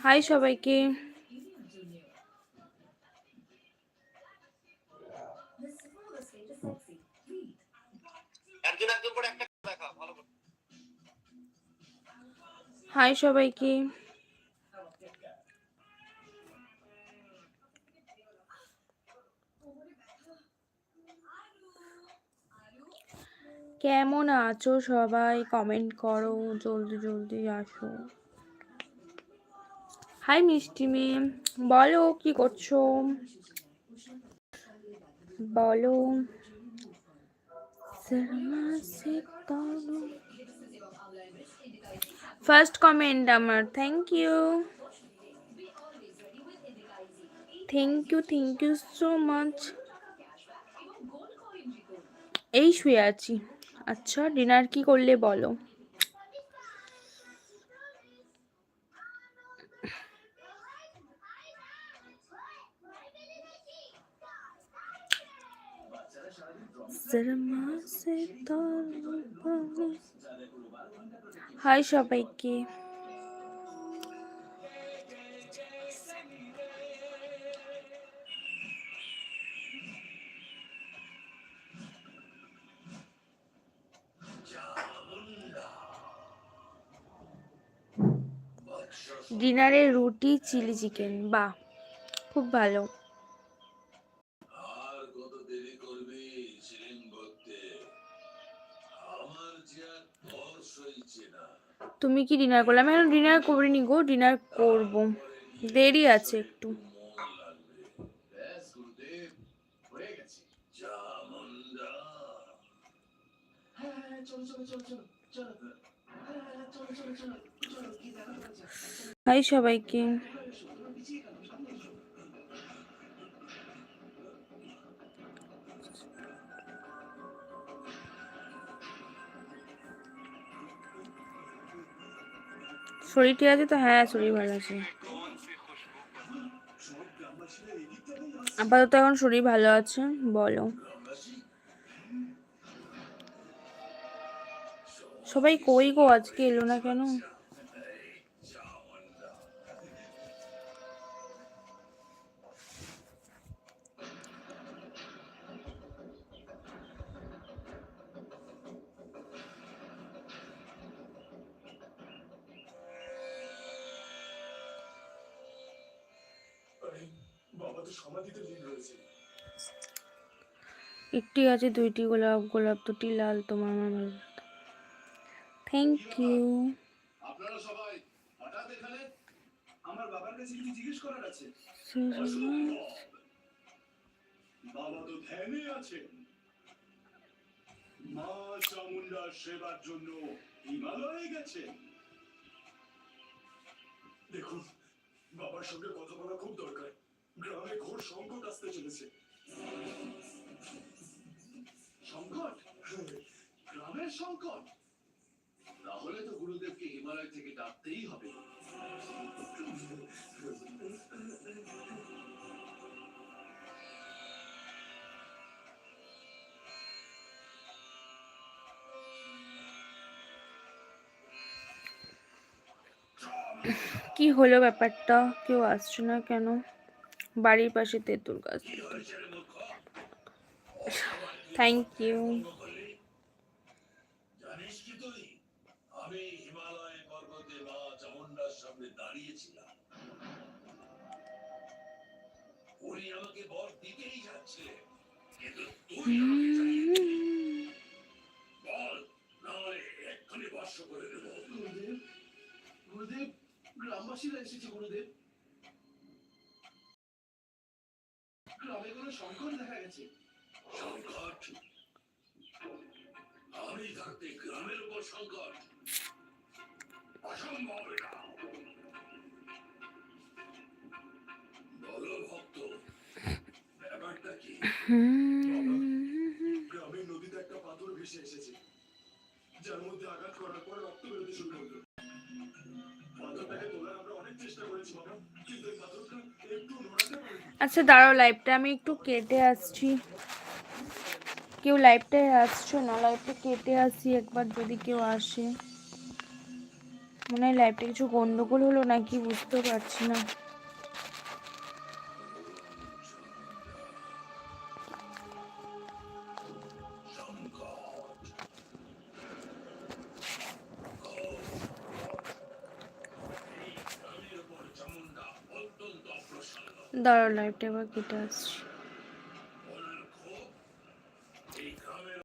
High সবাইকে। High সবাইকে। কেমন আছো সবাই? কমেন্ট করো জলদি জলদি আসো। হাই মিষ্টি মেয়ে বলো, কি করছ? বলো। ফার্স্ট কমেন্ট আমার। Thank you thank you thank you so much এই শুয়ে আছি। আচ্ছা ডিনার কি করলে বলো? হাই সবাইকে। ডিনারে রুটি চিলি চিকেন বাহ খুব ভালো। তুমি কি ডিনার করলে? আমি এখন ডিনার করিনি গো ডিনার করব। দেরি আছে একটু। হাই লাগবে শরীর ঠিক আছে তো? হ্যাঁ শরীর ভালো আছে। আপাতত এখন শরীর ভালো আছে, বলো। সবাই কই গো? আজকে এলো না কেন? সমাধিতে লীন রয়েছে। একটি আছে দুইটি গোলাপ গোলাপ দুটি লাল তোমার আমার ভালো থ্যাংক ইউ আপনারা সবাই হঠাৎ এখানে আমার বাবার কাছে কিছু জিজ্ঞেস করার আছে। বাবা। তো ধ্যানে আছেন। মা চামুন্ডার সেবার জন্য হিমালয়ে গেছেন দেখুন বাবার সঙ্গে কথা বলা খুব দরকার। গ্রামে ঘোর সংকট আসতে চলেছে। সংকট? গ্রামের সংকট? তাহলে তো গুরুদেবকে হিমালয় থেকে ডাকতেই হবে। কি হলো ব্যাপারটা? কেউ আসছে না কেন? বাড়ির পাশে তেঁতুল গাছ থ্যাংক ইউ আমি আমাকে বর দিতেই বর্ষ করে গ্রামবাসীরা এসেছে গুরুদেব গ্রামে কোনো সংকট দেখা গেছে? সংকট? আমি থাকতে গ্রামের উপর সংকট। অসম্ভব এটা। বলো ভক্ত ব্যাপারটা কি? গ্রামের নদীতে একটা পাথর ভেসে এসেছে যার মধ্যে আঘাত করার পর রক্ত বেরোতে শুরু করল। পাথরটাকে তোলার আমরা অনেক চেষ্টা করেছি বাবা। কিন্তু এই পাথরটা একটু আচ্ছা দাঁড়াও লাইভটা আমি একটু কেটে আসছি। কেউ লাইভটায় আসছো? না লাইভটা কেটে আসি একবার যদি কেউ আসে। মনে হয় লাইভটা কিছু গন্ডগোল হলো নাকি, বুঝতে পারছি না। দাঁড়াও লাইভটা এবার কেটে আসছি।